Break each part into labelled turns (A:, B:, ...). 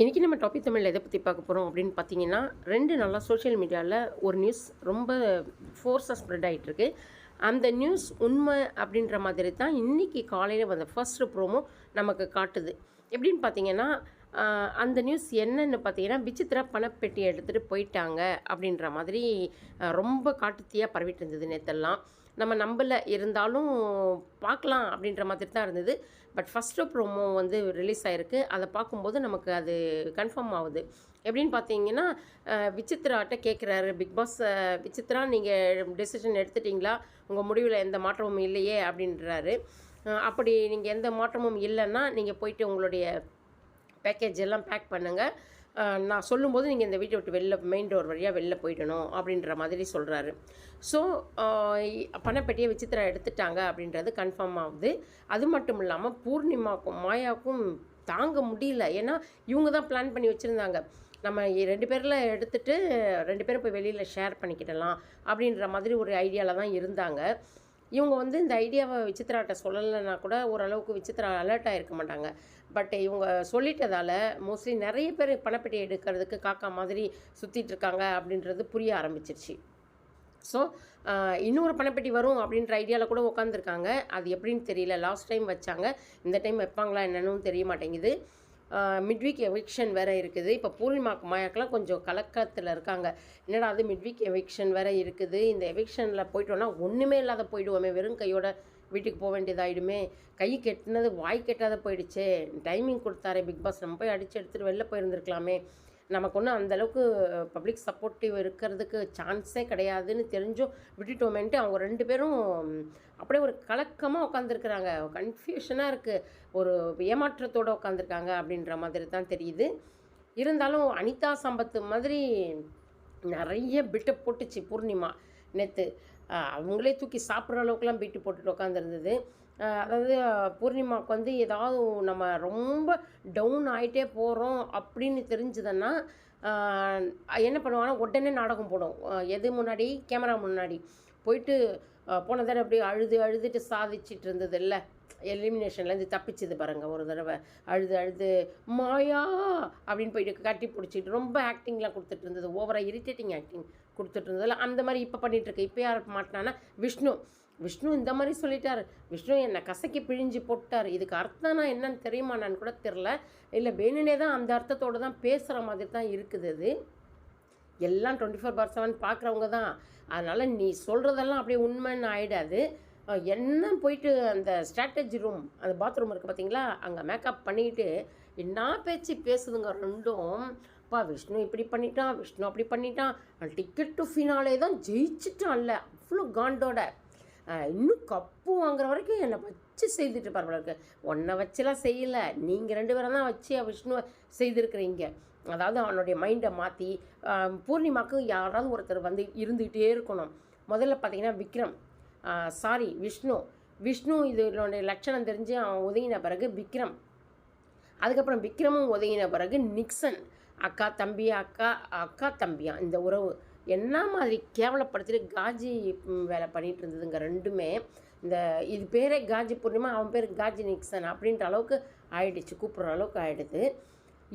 A: இன்றைக்கி நம்ம டாபிக் தமிழில் எதை பற்றி பார்க்க போகிறோம் அப்படின்னு பார்த்தீங்கன்னா ரெண்டு நாளாக சோஷியல் மீடியாவில் ஒரு நியூஸ் ரொம்ப ஃபோர்ஸாக ஸ்ப்ரெட் ஆகிட்டுருக்கு அந்த நியூஸ் உண்மை அப்படின்ற மாதிரி தான் இன்றைக்கி காலையில் வந்த ஃபர்ஸ்ட் ப்ரோமோ நமக்கு காட்டுது. எப்படின்னு பார்த்தீங்கன்னா அந்த நியூஸ் என்னன்னு பார்த்தீங்கன்னா விசித்திரா பணப்பெட்டி எடுத்துகிட்டு போயிட்டாங்க அப்படின்ற மாதிரி ரொம்ப காட்டுத்தீயாக பரவிட்டு இருந்தது நேற்றெல்லாம் நம்ம நம்பல இருந்தாலும் பார்க்கலாம் அப்படின்ற மாதிரி தான் இருந்தது. பட் ஃபஸ்ட்டு ப்ரோமோ வந்து ரிலீஸ் ஆகிருக்கு அதை பார்க்கும்போது நமக்கு அது கன்ஃபார்ம் ஆகுது. எப்படின்னு பார்த்தீங்கன்னா விசித்ராட்ட கேட்குறாரு பிக் பாஸ் விசித்ரா நீங்கள் டெசிஷன் எடுத்துட்டிங்களா? உங்கள் முடிவில் எந்த மாற்றமும் இல்லையே அப்படின்றாரு. அப்படி நீங்கள் எந்த மாற்றமும் இல்லைன்னா நீங்கள் போயிட்டு உங்களுடைய பேக்கேஜ் எல்லாம் பேக் பண்ணுங்கள் நான் சொல்லும்போது நீங்கள் இந்த வீட்டை விட்டு வெளில மெயின் டோர் வழியாக வெளில போயிடணும் அப்படின்ற மாதிரி சொல்கிறாரு ஸோ பணப்பெட்டியை விசித்திரா எடுத்துட்டாங்க அப்படின்றது கன்ஃபார்ம் ஆகுது. அது மட்டும் இல்லாமல் பூர்ணிமாக்கும் மாயாவுக்கும் தாங்க முடியல. ஏன்னா இவங்க தான் பிளான் பண்ணி வச்சுருந்தாங்க. நம்ம ரெண்டு பேரில் எடுத்துட்டு ரெண்டு பேரும் போய் வெளியில் ஷேர் பண்ணிக்கிடலாம் அப்படின்ற மாதிரி ஒரு ஐடியாவில் தான் இருந்தாங்க. இவங்க வந்து இந்த ஐடியாவை விசித்ராட்ட சொல்லலைன்னா கூட ஓரளவுக்கு விசித்ரா அலர்ட் ஆகிருக்க மாட்டாங்க. பட் இவங்க சொல்லிட்டதால் மோஸ்ட்லி நிறைய பேர் பணப்பெட்டி எடுக்கிறதுக்கு காக்கா மாதிரி சுற்றிட்டு இருக்காங்க அப்படின்றது புரிய ஆரம்பிச்சிருச்சு. ஸோ இன்னொரு பணப்பெட்டி வரும் அப்படின்ற ஐடியாவில் கூட உட்காந்துருக்காங்க அது எப்படின்னு தெரியல. லாஸ்ட் டைம் வச்சாங்க. இந்த டைம் வைப்பாங்களா என்னன்னு தெரிய மாட்டேங்குது. மிட்வீக் எவிக்ஷன் வேறு இருக்குது. இப்போ பூர்ணிமாக்கு மாயாக்கெல்லாம் கொஞ்சம் கலக்கத்தில் இருக்காங்க. என்னடா அது மிட்வீக் எவிக்ஷன் வேறு இருக்குது? இந்த எவிக்ஷனில் போயிட்டோன்னா ஒன்றுமே இல்லாத போயிடுவோமே. வெறும் கையோட வீட்டுக்கு போக வேண்டியதாயிடுமே. கை கெட்டினது வாய் கெட்டாத போயிடுச்சே. டைமிங் கொடுத்தாரே பிக் பாஸ் நம்ம போய் அடித்து எடுத்துகிட்டு வெளில போயிருந்துருக்கலாமே. நமக்கு ஒன்றும் அந்தளவுக்கு பப்ளிக் சப்போர்ட்டிவ் இருக்கிறதுக்கு சான்ஸே கிடையாதுன்னு தெரிஞ்சும் விட்டுட்டோமேன்ட்டு அவங்க ரெண்டு பேரும் அப்படியே ஒரு கலக்கமாக உட்காந்துருக்குறாங்க கன்ஃபியூஷனாக இருக்குது ஒரு ஏமாற்றத்தோடு உட்காந்துருக்காங்க அப்படின்ற மாதிரி தான் தெரியுது. இருந்தாலும் அனிதா சம்பத்து மாதிரி நிறைய பிட்டை போட்டுச்சு பூர்ணிமா நேற்று அவங்களே தூக்கி சாப்பிட்ற அளவுக்குலாம் பீட்டு போட்டுட்டு உட்காந்துருந்தது அதாவது பூர்ணிமாவுக்கு வந்து ஏதாவது நம்ம ரொம்ப டவுன் ஆகிட்டே போகிறோம் அப்படின்னு தெரிஞ்சதுன்னா என்ன பண்ணுவாங்கன்னா உடனே நாடகம் போடும். எது முன்னாடி? கேமரா முன்னாடி. போயிட்டு போன தடவை அப்படியே அழுது அழுதுட்டு சாதிச்சிட்டு இருந்தது இல்லை எலிமினேஷன்லேருந்து தப்பிச்சது பாருங்கள் ஒரு தடவை. அழுது அழுது மாயா! அப்படின்னு போயிட்டு கட்டி பிடிச்சிட்டு ரொம்ப ஆக்டிங்லாம் கொடுத்துட்டு இருந்தது. ஓவராக இரிட்டேட்டிங் ஆக்டிங் கொடுத்துட்டு இருந்ததில்ல. அந்த மாதிரி இப்போ பண்ணிட்டு இப்போ யார் மாட்டினான்னா விஷ்ணு. விஷ்ணு இந்த மாதிரி சொல்லிட்டார். விஷ்ணு என்னை கசக்கி பிழிஞ்சு போட்டார். இதுக்கு அர்த்தம்னா என்னன்னு தெரியுமானான்னு கூட தெரில இல்லை வேணுனே தான் அந்த அர்த்தத்தோடு தான் பேசுகிற மாதிரி தான் இருக்குது அது. எல்லாம் டுவெண்ட்டி ஃபோர் பார் செவன் பார்க்குறவங்க தான். அதனால் நீ சொல்கிறதெல்லாம் அப்படியே உண்மைன்னு ஆகிடாது என்ன போயிட்டு அந்த ஸ்ட்ராட்டஜி ரூம் அந்த பாத்ரூம் இருக்குது பார்த்தீங்களா அங்கே மேக்கப் பண்ணிக்கிட்டு என்ன பேச்சு பேசுதுங்க ரெண்டும். அப்பா விஷ்ணு இப்படி பண்ணிட்டான் விஷ்ணு அப்படி பண்ணிட்டான். டிக்கெட் டு ஃபினாலே தான் ஜெயிச்சிட்டான்ல. அவ்வளோ காண்டோட. இன்னும் கப்பு வாங்குற வரைக்கும் என்னை வச்சு செய்துட்டு இருப்பார் உன்னை வச்சுலாம் செய்யலை. நீங்கள் ரெண்டு பேரும் தான் வச்சு விஷ்ணுவை செய்திருக்கிறீங்க. அதாவது அவனுடைய மைண்டை மாற்றி பூர்ணிமாவுக்கு யாராவது ஒருத்தர் வந்து இருந்துகிட்டே இருக்கணும். முதல்ல பார்த்தீங்கன்னா விக்ரம். சாரி விஷ்ணு. விஷ்ணு இதனுடைய லட்சணம் தெரிஞ்சு அவன் ஒதுங்கின பிறகு விக்ரம். அதுக்கப்புறம் விக்ரமும் ஒதுங்கின பிறகு நிக்சன். அக்கா தம்பி அக்கா அக்கா தம்பியா இந்த உறவு. என்ன மாதிரி கேவலப்படுத்திட்டு காஜி வேலை பண்ணிகிட்டு இருந்ததுங்க ரெண்டுமே. இந்த இது பேரே காஜி பூர்ணிமா அவன் பேர் காஜி நிக்சன் அப்படின்ற அளவுக்கு ஆயிடுச்சு கூப்பிட்ற அளவுக்கு ஆயிடுது.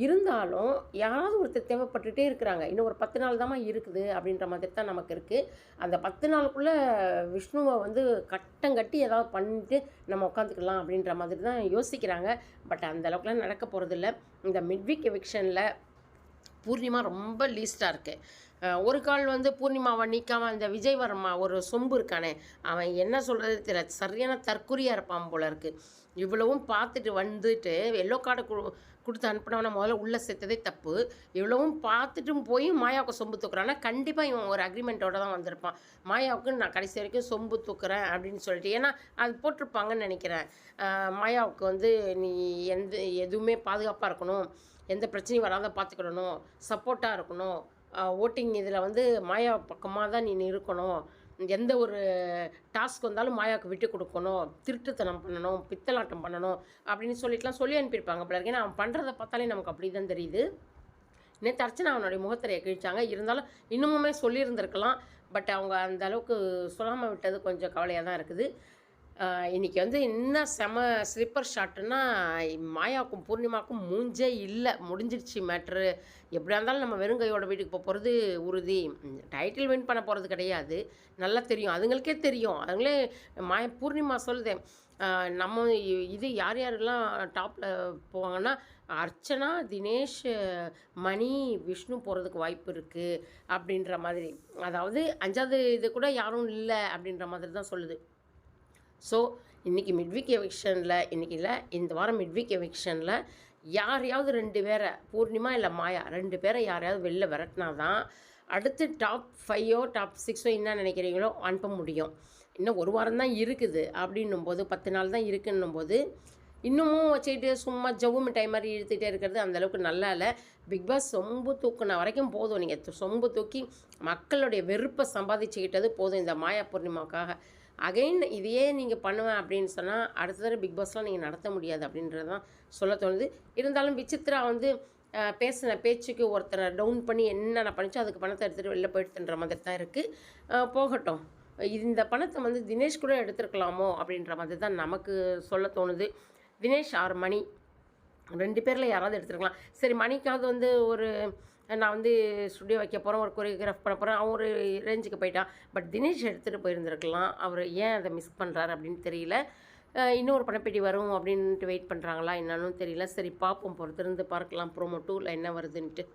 A: இருந்தாலும் யாராவது ஒருத்தர் தேவைப்பட்டுகிட்டே இருக்கிறாங்க. இன்னும் ஒரு பத்து நாள் தாம்மா இருக்குது அப்படின்ற மாதிரி தான் நமக்கு இருக்குது அந்த பத்து நாளுக்குள்ளே விஷ்ணுவை வந்து கட்டம் கட்டி ஏதாவது பண்ணிட்டு நம்ம உட்காந்துக்கலாம் அப்படின்ற மாதிரி தான் யோசிக்கிறாங்க. பட் அந்த அளவுக்குலாம் நடக்க போகிறதில்ல இந்த மிட்விக் எவிக்ஷனில் பூர்ணிமா ரொம்ப லீஸ்டாக இருக்குது ஒரு கால் வந்து பூர்ணிமாவை நீக்காமல் இந்த விஜய் வர்மா ஒரு சொம்பு இருக்கானே அவன் என்ன சொல்கிறது தெரியல. சரியான தற்குறியாக இருப்பான் போல இருக்குது இவ்வளவும் பார்த்துட்டு வந்துட்டு எல்லோ கார்டு கொடுத்து அனுப்பினவனை முதல்ல உள்ளே சேர்த்ததே தப்பு. இவ்வளவும் பார்த்துட்டும் போய் மாயாவுக்கு சொம்பு தூக்குறான்னா கண்டிப்பாக இவன் ஒரு அக்ரிமெண்ட்டோட தான் வந்திருப்பான். மாயாவுக்கு நான் கடைசி வரைக்கும் சொம்பு தூக்குறேன் அப்படின்னு சொல்லிட்டு. ஏன்னா அது போட்டிருப்பாங்கன்னு நினைக்கிறேன். மாயாவுக்கு வந்து நீ எந்த எதுவுமே பாதுகாப்பாக இருக்கணும். எந்த பிரச்சனையும் வராத பார்த்துக்கிடணும் சப்போர்ட்டாக இருக்கணும். ஓட்டிங் இதில் வந்து மாயா பக்கமாக தான் நீ இருக்கணும் எந்த ஒரு டாஸ்க் வந்தாலும் மாயாவுக்கு விட்டு கொடுக்கணும் திருட்டுத்தனம் பண்ணணும் பித்தலாட்டம் பண்ணணும் அப்படின்னு சொல்லிட்டுலாம் சொல்லி அனுப்பியிருப்பாங்க பிள்ளை ஏன்னா அவன் பண்ணுறதை பார்த்தாலே நமக்கு அப்படி தான் தெரியுது. நேற்று அர்ச்சனா அவனுடைய முகத்திரையை கிழிச்சாங்க. இருந்தாலும் இன்னுமுமே சொல்லியிருந்திருக்கலாம். பட் அவங்க அந்த அளவுக்கு சொல்லாமல் விட்டது கொஞ்சம் கவலையாக தான் இருக்குது. இன்றைக்கி வந்து என்ன செம ஸ்லிப்பர் ஷாட்டுன்னா மாயாவுக்கும் பூர்ணிமாவுக்கும் மூஞ்சே இல்லை. முடிஞ்சிடுச்சு மேட்ரு. எப்படியா இருந்தாலும் நம்ம வெறுங்கையோட வீட்டுக்கு போக போகிறது உறுதி. டைட்டில் வின் பண்ண போகிறது கிடையாது. நல்லா தெரியும். அதுங்களுக்கே தெரியும். அதுங்களே மாயா பூர்ணிமா சொல்லுதே. நம்ம இது யார் யாரெல்லாம் டாப்பில் போவாங்கன்னா அர்ச்சனா தினேஷ் மணி விஷ்ணு போகிறதுக்கு வாய்ப்பு இருக்குது அப்படின்ற மாதிரி. அதாவது அஞ்சாவது இது கூட யாரும் இல்லை அப்படின்ற மாதிரி தான் சொல்லுது. ஸோ இன்றைக்கி மிட்வீக் எவிக்ஷனில் இன்றைக்கி இல்லை இந்த வாரம் மிட்வீக் எவிக்ஷனில் யாரையாவது ரெண்டு பேரை பூர்ணிமா இல்லை மாயா ரெண்டு பேரை யாரையாவது வெளில விரட்டினா தான் அடுத்து டாப் ஃபைவோ டாப் சிக்ஸோ என்ன நினைக்கிறீங்களோ அனுப்ப முடியும். இன்னும் ஒரு வாரம் தான் இருக்குது அப்படின்னும் போது பத்து நாள் தான் இருக்குன்னும் போது இன்னமும் வச்சுக்கிட்டு சும்மா ஜவ்வு மிட்டாய் மாதிரி இழுத்துட்டே இருக்கிறது அந்தளவுக்கு நல்லா இல்லை. பிக் பாஸ் சொம்பு தூக்குன வரைக்கும் போதும். நீங்கள் சொம்பு தூக்கி மக்களுடைய வெறுப்பை சம்பாதிச்சுக்கிட்டது போதும். இந்த மாயா பூர்ணிமாவுக்காக அகைன் இதையே நீங்கள் பண்ணுவேன் அப்படின்னு சொன்னால் அடுத்த தடவை பிக் பாஸ்லாம் நீங்கள் நடத்த முடியாது அப்படின்றது தான் சொல்ல தோணுது. இருந்தாலும் விசித்ரா வந்து பேசின பேச்சுக்கு ஒருத்தரை டவுன் பண்ணி என்னென்ன பண்ணிச்சோ அதுக்கு பணத்தை எடுத்துகிட்டு வெளில போயிடுதுன்ற மாதிரி தான் இருக்குது போகட்டும். இந்த பணத்தை வந்து தினேஷ் கூட எடுத்துருக்கலாமோ அப்படின்ற மாதிரி தான் நமக்கு சொல்ல தோணுது. தினேஷ் ஆர் மணி. ரெண்டு பேரில் யாராவது எடுத்துருக்கலாம். சரி மணிக்காவது வந்து ஒரு நான் வந்து ஸ்டுடியோ வைக்க போகிறேன் ஒரு கொரியோகிராஃப் பண்ண போகிறேன் அவன் ஒரு ரேஞ்சுக்கு போயிட்டான். பட் தினேஷ் எடுத்துகிட்டு போயிருந்திருக்கலாம். அவர் ஏன் அதை மிஸ் பண்ணுறாரு அப்படின்னு தெரியல. இன்னொரு பணப்பெட்டி வரும் அப்படின்ட்டு வெயிட் பண்ணுறாங்களா என்னன்னு தெரியல. சரி பார்ப்போம். பொறுத்திருந்து பார்க்கலாம். ப்ரோமோ டூவில் என்ன வருதுன்ட்டு